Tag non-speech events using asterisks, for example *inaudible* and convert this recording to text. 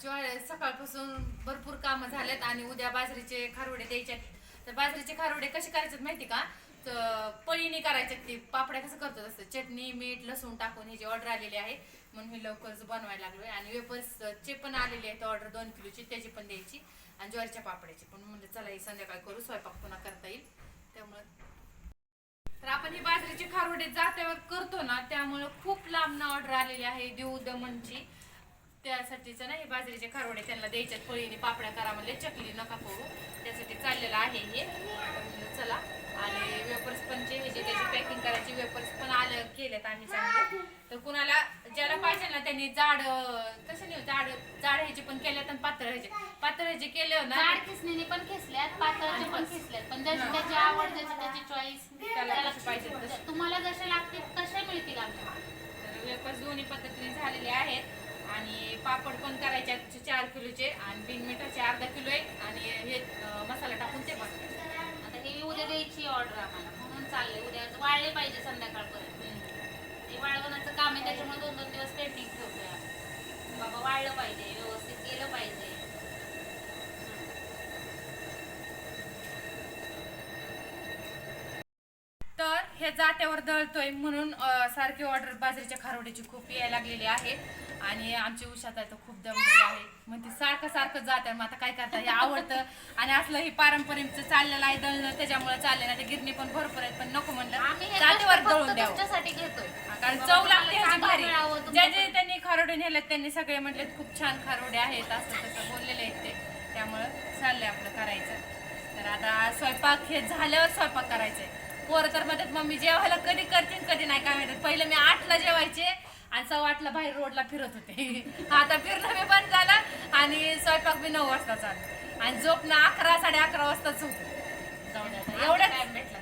ज्वारी सकाळपासून भरपूर कामं झालेत आणि उद्या बाजरीचे खारोडे द्यायचे तर बाजरीचे खारोडे कसे करायचे माहिती का? तर पळीने करायचे ते. पापड्या कसं करतो असतं चटणी मीठ लसूण टाकून ह्याची ऑर्डर आलेली आहे म्हणून मी लवकरच बनवायला लागलोय. आणि वेपर्सचे पण आलेले आहेत ऑर्डर दोन किलोची त्याची पण द्यायची. आणि ज्वारीच्या पापड्याची पण. म्हणजे चला ही संध्याकाळी करू स्वयंपाक पुन्हा करता येईल. त्यामुळे तर आपण ही बाजरीची खारोडे जात्यावर करतो ना त्यामुळे खूप लांब ऑर्डर आलेली आहे देऊ दमनची त्यासाठीच ना हे बाजरीचे खारोडे त्यांना द्यायच्यात पळीने पापड्या करा म्हणले चकली नका करू. त्यासाठी चाललेलं आहे हे. चला. आणि वेपर्स पण जे हे जे त्याची पॅकिंग करायची वेपर्स पण आले केलेत आम्ही चांगले. तर कुणाला ज्याला पाहिजे ना त्यांनी जाड कसं नाही जाड जाड ह्याचे पण केलेत आणि पातळ ह्याचे. पातळ ह्याचे केले ना जाड किसणीने पण खेचल्यात पातळचे पण खेचल्यात पण ज्याची त्याची आवड ज्याची त्याची चॉईस त्याला कसे पाहिजे तसे. तुम्हाला जसे लागतील तसे मिळतील आमच्या वेपर्स दोन्ही पद्धतीने झालेले आहेत. आणि पापड पण करायचे आहेत चार किलोचे आणि बिन मिठाचे अर्धा किलो आहे आणि हे मसाला टाकून ते पण. आता ही उद्या द्यायची ऑर्डर आम्हाला म्हणून चाललंय. उद्या वाळले पाहिजे संध्याकाळपर्यंत. ते वाळवण्याचं काम आहे त्याच्यामुळे दोन दोन दिवस पेंटिंग ठेवतोय. बाबा वाळलं पाहिजे व्यवस्थित केलं पाहिजे तर हे जात्यावर दळतोय म्हणून सारखी ऑर्डर बाजरीच्या खारोड्याची खूप यायला लागलेली आहे. आणि आमची उषात आहे तर खूप दमलेली आहे. म्हणते सारखं सारखं जात आहे मग आता काय करता? हे आवडतं. आणि असलं हे पारंपरिकचं चाललेलं आहे दळणं त्याच्यामुळे चालले ना ते गिरणी पण भरपूर आहेत पण नको म्हणलं जात्यावर दळून द्यावं. घेतोय. कारण चव लागते मिळावं ज्या जे त्यांनी खारोडे नेलेत त्यांनी सगळे म्हटले खूप छान खारोडे आहेत असं तसं बोललेले आहेत ते. त्यामुळं चाललंय आपलं करायचं. तर आता स्वयंपाक हे झाल्यावर स्वयंपाक करायचंय. पोरं तर म्हणतात मम्मी जेवायला कधी करतील कधी नाही काय म्हणतात. पहिलं मी आठला जेवायचे आणि सव्वा आठला बाहेर रोडला फिरत होते. *laughs* आता फिरणं मी बंद झालं आणि स्वयंपाक बी नऊ वाजता चालू. आणि झोप ना अकरा साडे अकरा द्या आता. एवढा टाइम भेटला.